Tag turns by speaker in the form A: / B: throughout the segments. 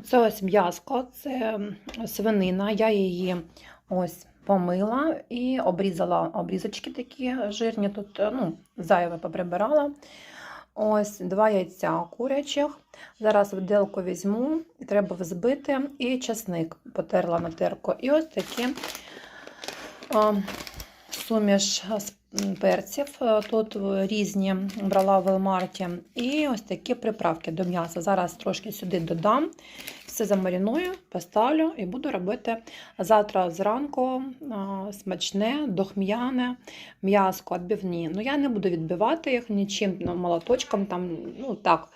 A: Це ось м'язко, це свинина. Я її ось помила і обрізала обрізочки такі жирні. Тут е, ну, зайве поприбирала. Ось два яйця курячих. Зараз виделку візьму, треба взбити, і часник потерла на терку. І ось такі а, суміш з перців. Е, Тут різні брала в Велмарті. І ось такі приправки до м'яса. Зараз трошки сюди додам. Все замариную, поставлю і буду робити завтра зранку смачне, дохм'яне м'яско відбивні. Ну я не буду відбивати їх нічим ну, молоточком. Там, ну так,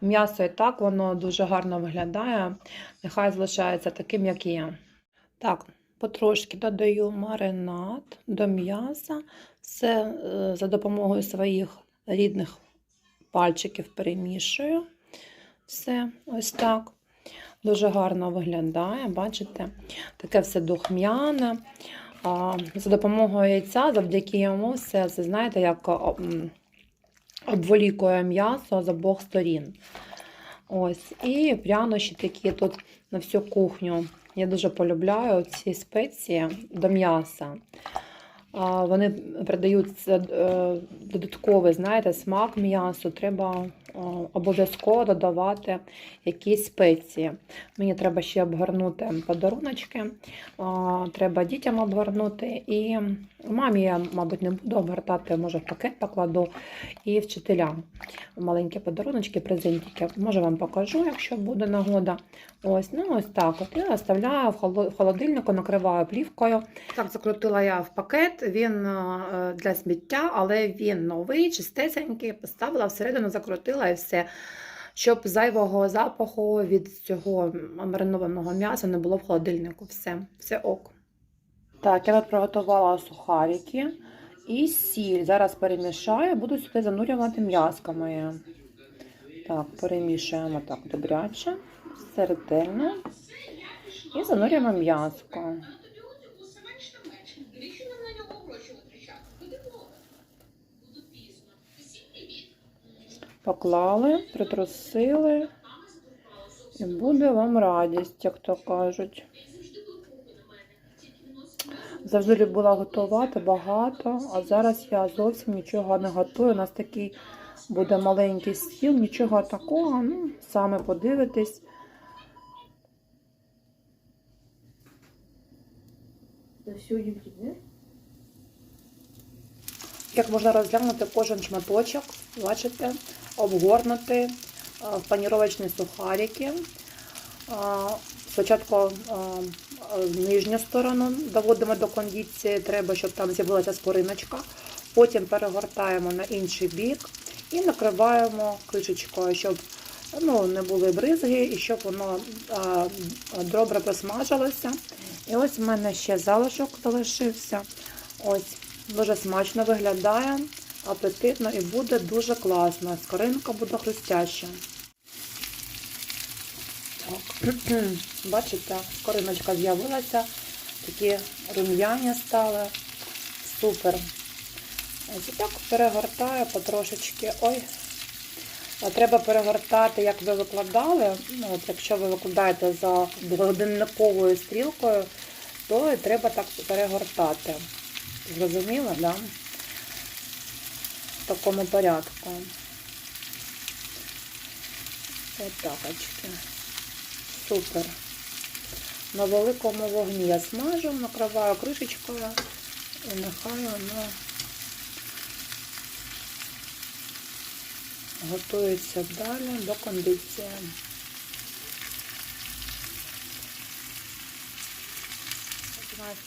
A: м'ясо і так воно дуже гарно виглядає. Нехай залишається таким, як є. Так, потрошки додаю маринад до м'яса. Все е, за допомогою своїх рідних пальчиків перемішую. Все ось так. Дуже гарно виглядає, бачите? Таке все духмяне. За допомогою яйця, завдяки йому, все це, знаєте, як обволікує м'ясо з обох сторін. Ось. І прянощі такі тут на всю кухню. Я дуже полюбляю ці спеції до м'яса. Вони придають е, додатковий, знаєте, смак м'ясу. Треба обов'язково додавати якісь спеції. Мені треба ще обгорнути подаруночки, треба дітям обгорнути. І мамі я, мабуть, не буду обгортати, може в пакет покладу і вчителям. Маленькі подаруночки, презентики. Може вам покажу, якщо буде нагода. Ось, ну ось так. От я оставляю в холодильнику, накриваю плівкою. Так, закрутила я в пакет. Він е, для сміття, але він новий, чистесенький. Поставила всередину, закрутила і все. Щоб зайвого запаху від цього маринованого м'яса не було в холодильнику. Все, все ок. Так, я приготувала сухарики і сіль. Зараз перемішаю, буду сюди занурювати м'яско моє. Так, перемішуємо так добряче, ретельно. І занурюємо м'яско.
B: Навіщо нам на нього гроші витрачати? Буде много. Буду пізно. Всім привіт.
A: Поклали, притрусили. І буде вам радість, як то кажуть.
B: Завжди
A: любила готувати багато, а зараз я зовсім нічого не готую. У нас такий буде маленький стіл, нічого такого. Ну, саме подивитись.
C: Все
A: Як можна розглянути кожен шматочок, бачите, обгорнути в паніровочні сухарики. Спочатку а, а, нижню сторону доводимо до кондиції, треба, щоб там з'явилася скориночка. Потім перегортаємо на інший бік і накриваємо кришечкою, щоб ну, не були бризги і щоб воно добре посмажилося. І ось в мене ще залишок залишився. Ось Дуже смачно виглядає, апетитно і буде дуже класно. Скоринка буде хрустяща. Так. Бачите, скориночка з'явилася, такі рум'яні стали. Супер. Ось так перегортаю потрошечки. Ой. Треба перегортати, як ви викладали. Ну, от якщо ви викладаєте за годинниковою стрілкою, то треба так перегортати. Зрозуміло, да? Такому порядку. Отакочки. Супер. На великому вогні я смажу, накриваю кришечкою і нехай воно готується далі до кондиції.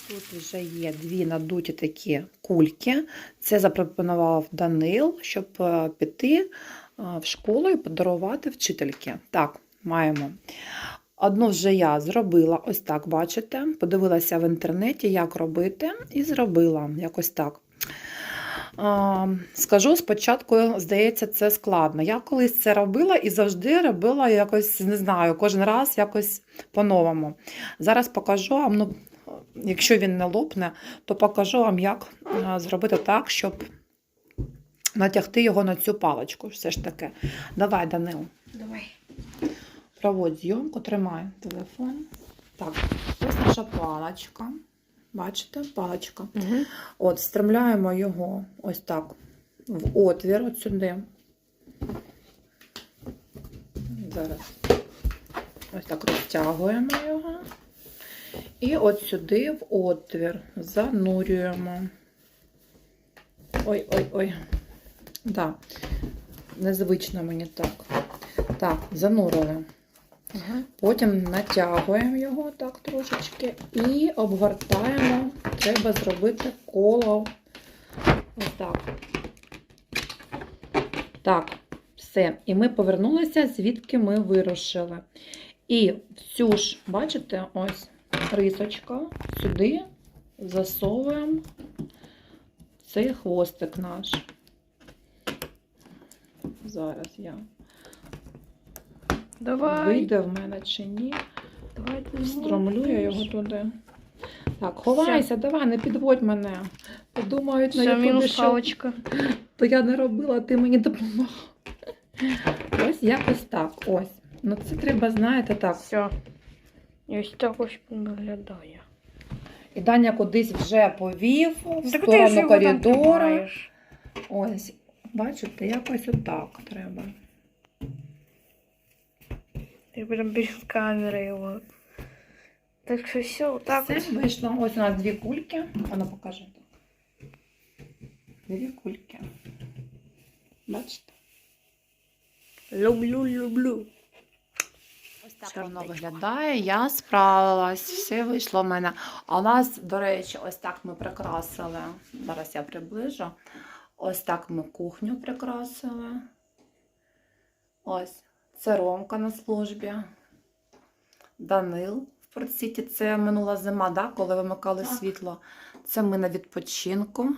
A: Тут вже є дві надуті такі кульки. Це запропонував Данил, щоб е, піти е, в школу і подарувати вчительки. Так, маємо. Одну вже я зробила, ось так, бачите. Подивилася в інтернеті, як робити, і зробила якось так. Скажу, спочатку, здається, це складно. Я колись це робила і завжди робила якось, не знаю, кожен раз якось по-новому. Зараз покажу вам, ну, якщо він не лопне, то покажу вам, як зробити так, щоб натягти його на цю паличку. Все ж таки. Давай, Данил.
C: Давай.
A: проводь зйомку, тримай телефон. Так, ось наша паличка. Бачите, паличка.
C: Угу.
A: От, встромляємо його ось так в отвір, от сюди. Зараз ось так розтягуємо його. І от сюди в отвір занурюємо. Ой-ой-ой. Да. Незвично мені так. Так, занурили.
C: Ага.
A: Потім натягуємо його так трошечки і обгортаємо. Треба зробити коло. Ось так. Так, все. І ми повернулися, звідки ми вирушили. І всю ж, бачите, ось рисочка сюди засовуємо цей хвостик наш. Зараз я
C: Давай.
A: вийде в мене чи ні.
C: Давай ти
A: Встромлю я його туди. Так, ховайся, давай, не підводь мене. Подумають на Ютубі, що то я не робила, ти мені допомагав. Ось якось так. Ось. Ну це треба, знаєте, так.
C: Все. І ось так ось він виглядає.
A: І Даня кудись вже повів в
C: Так
A: сторону коридору. Ось, бачите, якось отак треба.
C: Ти прям без камери його. Так що все, отак
A: Все
C: ось.
A: вийшло. Ось у нас дві кульки. Воно покаже так. Дві кульки. Бачите?
C: Люблю, люблю. Сердечко.
A: воно виглядає. Я справилась, все вийшло в мене. А у нас, до речі, ось так ми прикрасили. Зараз я приближу. Ось так ми кухню прикрасили. Ось. Це Ромка на службі. Данил в Портсіті. Це минула зима, да, коли вимикали
C: Так.
A: світло. Це ми на відпочинку.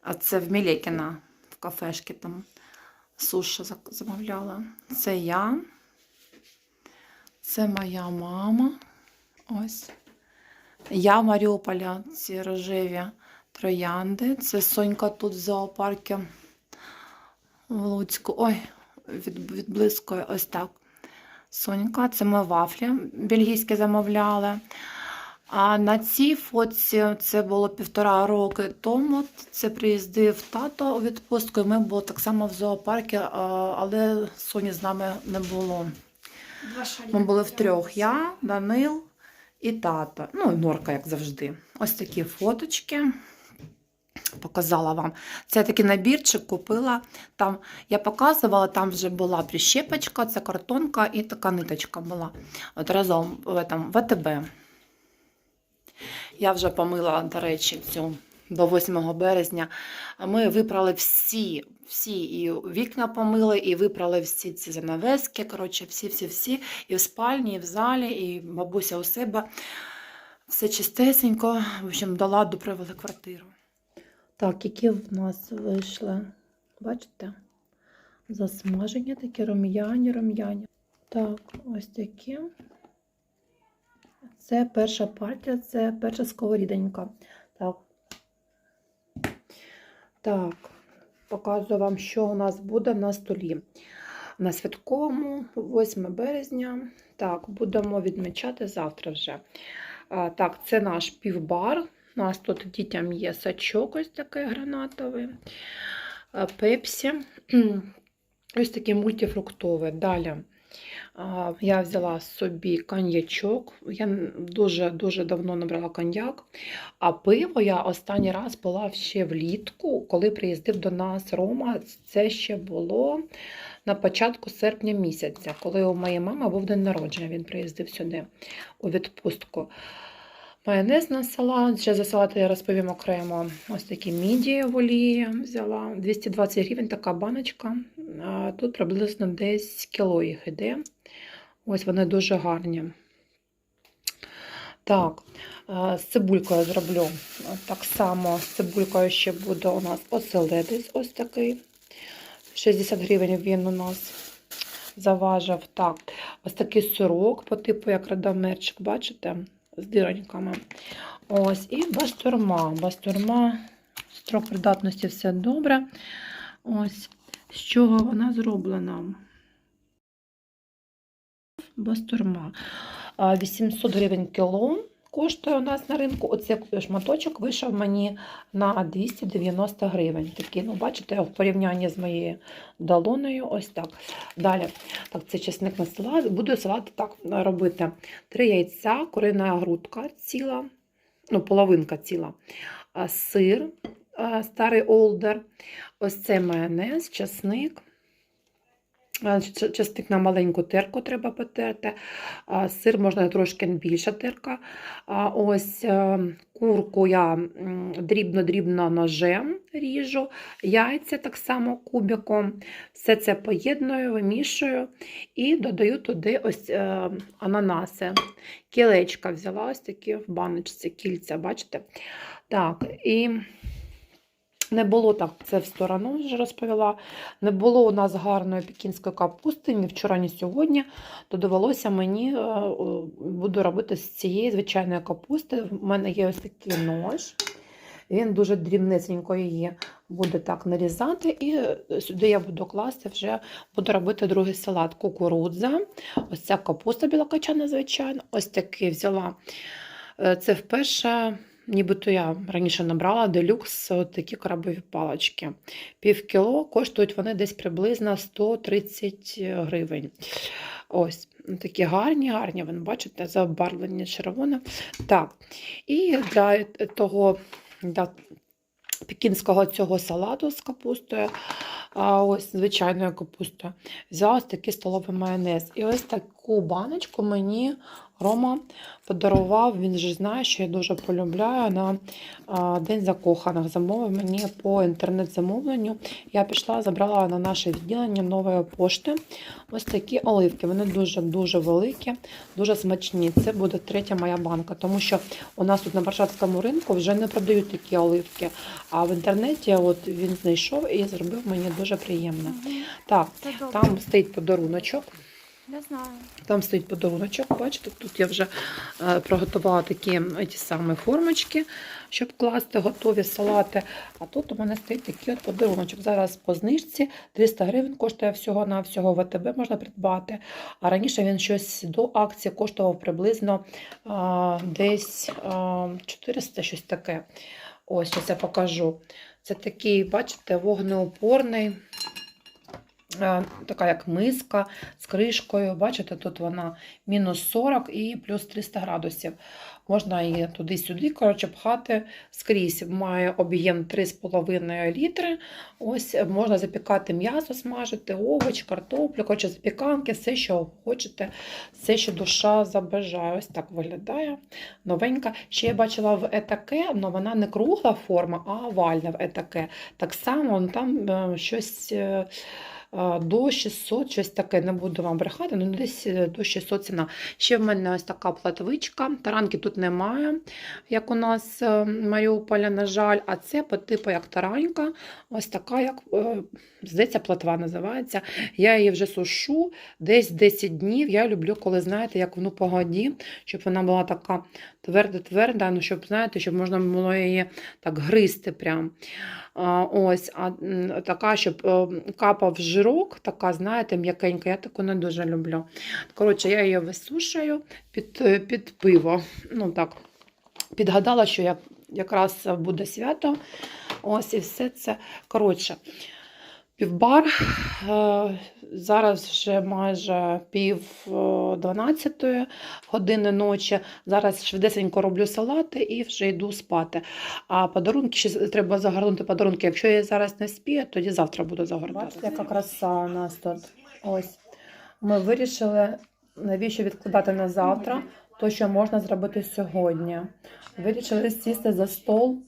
A: А це в Мілєкіна в кафешки там суші замовляла. Це я. Це моя мама. Ось. Я в Маріуполі, ці рожеві троянди. Це Сонька тут в зоопарку в Луцьку. Ой, від, відблискує ось так. Сонька, це ми вафлі бельгійські замовляли. А на цій фотці це було півтора роки тому. Це приїздив тато у відпустку, і ми були так само в зоопарку, але Соні з нами не було. Ми були втрьох. Я, Данил і тато. Ну, і Норка, як завжди. Ось такі фоточки. Показала вам. Це такий набірчик купила. Там я показувала, там вже була прищепочка, це картонка і така ниточка була. От разом в ВТБ. Я вже помила, до речі, цю до 8 березня. Ми випрали всі, всі і вікна помили, і випрали всі ці занавески. Коротше, всі-всі-всі. І в спальні, і в залі, і бабуся у себе. Все чистесенько. В общем, до ладу привели квартиру. Так, які в нас вийшли, бачите? Засмажені такі рум'яні, рум'яні. Так, ось такі. Це перша партія, це перша сковоріденька. Так. Так, показую вам, що у нас буде на столі. На святковому, 8 березня. Так, будемо відмічати завтра вже. Так, це наш півбар. У нас тут дітям є сачок ось такий гранатовий, пепсі. Ось такий мультифруктовий. Далі я взяла собі коньячок. Я дуже-дуже давно набрала коньяк. А пиво я останній раз була ще влітку, коли приїздив до нас Рома. Це ще було на початку серпня місяця, коли у моєї мами був день народження. Він приїздив сюди у відпустку. Майонез на салат. Ще за салат я розповім окремо. Ось такі мідії в олії взяла. 220 гривень така баночка. Тут приблизно десь кіло їх іде. Ось вони дуже гарні. Так, е, з цибулькою зроблю. Так само з цибулькою ще буде у нас оселедець ось такий. 60 гривень він у нас заважив. Так, ось такий сирок по типу як радамерчик, бачите? З діроньками. Ось, і бастурма. Бастурма, строк придатності все добре. Ось, з чого вона зроблена. Бастурма. 800 гривень кіло коштує у нас на ринку. Оцей шматочок вийшов мені на 290 гривень. Такий, ну, бачите, в порівнянні з моєю долоною, ось так. Далі, так, це чесник на салат. Буду салат так робити. Три яйця, курина грудка ціла, ну, половинка ціла, сир, старий олдер, ось це майонез, чесник. А, ч- Часник на маленьку терку треба потерти. Сир можна трошки більша терка. Ось е, курку я дрібно-дрібно ножем ріжу, яйця так само кубиком. Все це поєдную, вимішую і додаю туди ось е, ананаси. Кілечка взяла ось такі в баночці, кільця, бачите? Так, і не було так, це в сторону вже розповіла. Не було у нас гарної пекінської капусти ні вчора, ні сьогодні. То довелося мені е, буду робити з цієї звичайної капусти. В мене є ось такий нож. Він дуже дрібнесенько її буде так нарізати, і е, сюди я буду класти вже буду робити другий салат. Кукурудза, ось ця капуста білокачана, звичайно. Ось такий взяла. Е, Це вперше, нібито я раніше набрала делюкс такі крабові палички. Пів кіло коштують вони десь приблизно 130 гривень. Ось такі гарні, гарні, ви бачите, забарвлені червоним. Так, і для того для пекінського цього салату з капустою, ось звичайною капустою, взяла ось такий столовий майонез. І ось таку баночку мені Рома подарував. Він же знає, що я дуже полюбляю на День закоханих. Замовив мені по інтернет-замовленню. Я пішла, забрала на наше відділення нової пошти. Ось такі оливки. Вони дуже-дуже великі, дуже смачні. Це буде третя моя банка, тому що у нас тут на Варшавському ринку вже не продають такі оливки. А в інтернеті от він знайшов і зробив мені дуже приємно. Так, там стоїть подаруночок.
C: Не знаю.
A: Там стоїть подаруночок. Бачите, тут я вже е, приготувала такі ті самі формочки, щоб класти готові салати. А тут у мене стоїть такий от подаруночок. Зараз по знижці 300 гривень коштує всього на всього ВТБ можна придбати. А раніше він щось до акції коштував приблизно а, десь а, 400, щось таке. Ось зараз я покажу. Це такий, бачите, вогнеупорний. Е, Така як миска з кришкою. Бачите, тут вона мінус 40 і плюс 300 градусів. Можна її туди-сюди, коротше, пхати скрізь. Має об'єм 3,5 літри. Ось е, можна запікати м'ясо, смажити, овоч, картоплю, коротше, запіканки, все, що хочете, все, що душа забажає. Ось так виглядає. Новенька. Ще я бачила в етаке, але вона не кругла форма, а овальна в етаке. Так само ну, там е, щось. До 600, щось таке, не буду вам брехати, ну десь е, до 600 ціна. Ще в мене ось така платвичка. Таранки тут немає, як у нас е, в Маріуполі, на жаль, а це по типу як таранька, ось така, як е, здається, платва називається. Я її вже сушу десь 10 днів. Я люблю, коли знаєте, як воно по годі, щоб вона була така тверда-тверда, ну щоб знаєте, щоб можна було її так гризти прям. Ось, а така, щоб е, капав жирок, така, знаєте, м'якенька, я таку не дуже люблю. Коротше, я її висушую під, е, під пиво. Ну так, підгадала, що як, якраз буде свято. Ось і все це. Коротше, півбар. Е, Зараз вже майже пів е, дванадцятої години ночі. Зараз швидесенько роблю салати і вже йду спати. А подарунки ще треба загорнути подарунки. Якщо я зараз не спію, тоді завтра буду загортати. Бачите, яка краса у нас тут. Ось. Ми вирішили, навіщо відкладати на завтра, то що можна зробити сьогодні. Вирішили сісти за стол.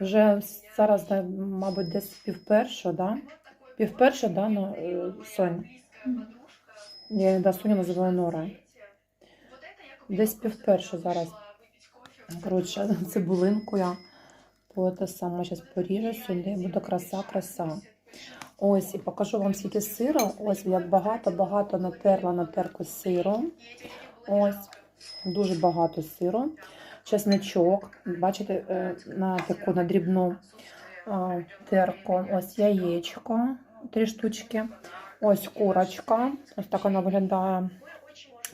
A: Вже зараз, мабуть, десь півперша, да? Півперша, да, ну, е, Сонь? Я да, Соню називаю Нора. Десь півперша зараз. Коротше, цибулинку я по те саме зараз поріжу сюди, буде краса, краса. Ось, і покажу вам скільки сиру. Ось як багато-багато натерла на терку з сиром. Ось, дуже багато сиру. Чесничок, бачите, е, на таку на дрібну терку. Ось яєчко, три штучки. Ось курочка. Ось так вона виглядає.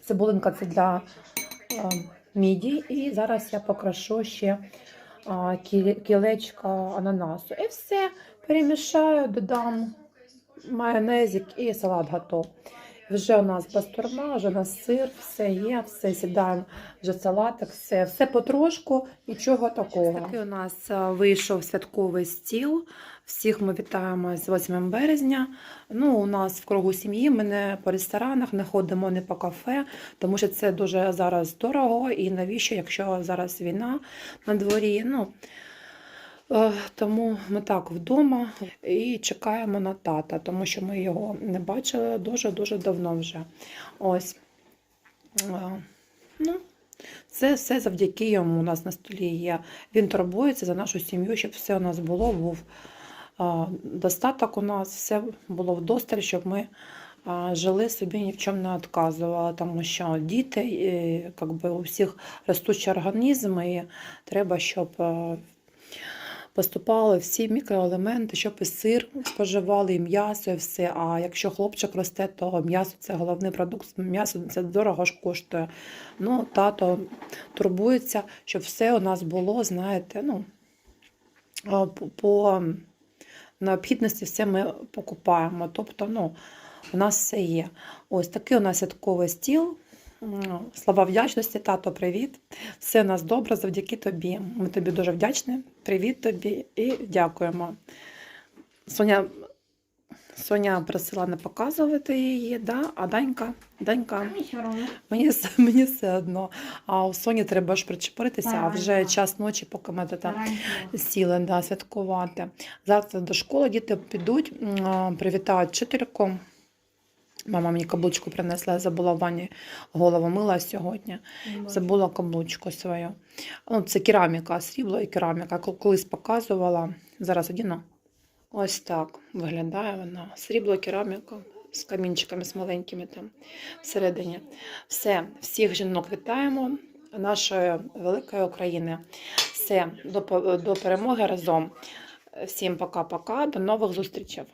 A: цибулинка це для е, міді. І зараз я покрашу ще кілечка ананасу. І все перемішаю, додам майонезик і салат готов. Вже у нас бастурма, вже у нас сир, все є, все сідаємо, вже салатик, все, все потрошку, нічого такого. Такий у нас е, вийшов святковий стіл. Всіх ми вітаємо з 8 березня. Ну, у нас в кругу сім'ї ми не по ресторанах, не ходимо не по кафе, тому що це дуже зараз дорого. І навіщо, якщо зараз війна на дворі? Ну, Тому ми так вдома і чекаємо на тата, тому що ми його не бачили дуже-дуже давно вже. Ось. Е, Ну, це все завдяки йому у нас на столі є. Він турбується за нашу сім'ю, щоб все у нас було, був е, достаток у нас, все було вдосталь, щоб ми е, жили собі ні в чому не відказували, тому що діти, е, как би, у всіх ростучі організми, і треба, щоб е, поступали всі мікроелементи, щоб і сир споживали, і м'ясо, і все. А якщо хлопчик росте, то м'ясо це головний продукт. М'ясо це дорого ж коштує. Ну, тато турбується, щоб все у нас було, знаєте, ну, по- необхідності все ми покупаємо. Тобто, ну, у нас все є. Ось такий у нас святковий стіл. Слова вдячності, тато, привіт. Все нас добре завдяки тобі. Ми тобі дуже вдячні. Привіт тобі і дякуємо. Соня, Соня просила не показувати її, да? а Данька, Данька,
C: Мені
A: мені, все одно. А у Соні треба ж причепуритися, а вже час ночі, поки ми тут сіли да, святкувати. Завтра до школи діти підуть, привітають вчительку. Мама мені каблучку принесла, я забула в ванні голову мила сьогодні. Забула каблучку свою. Ну, це кераміка, срібло і кераміка. Колись показувала. Зараз одіну. Ось так виглядає вона. Срібло, кераміка з камінчиками, з маленькими там всередині. Все, всіх жінок вітаємо нашої великої України. Все, до, до перемоги разом. Всім пока-пока, до нових зустрічей.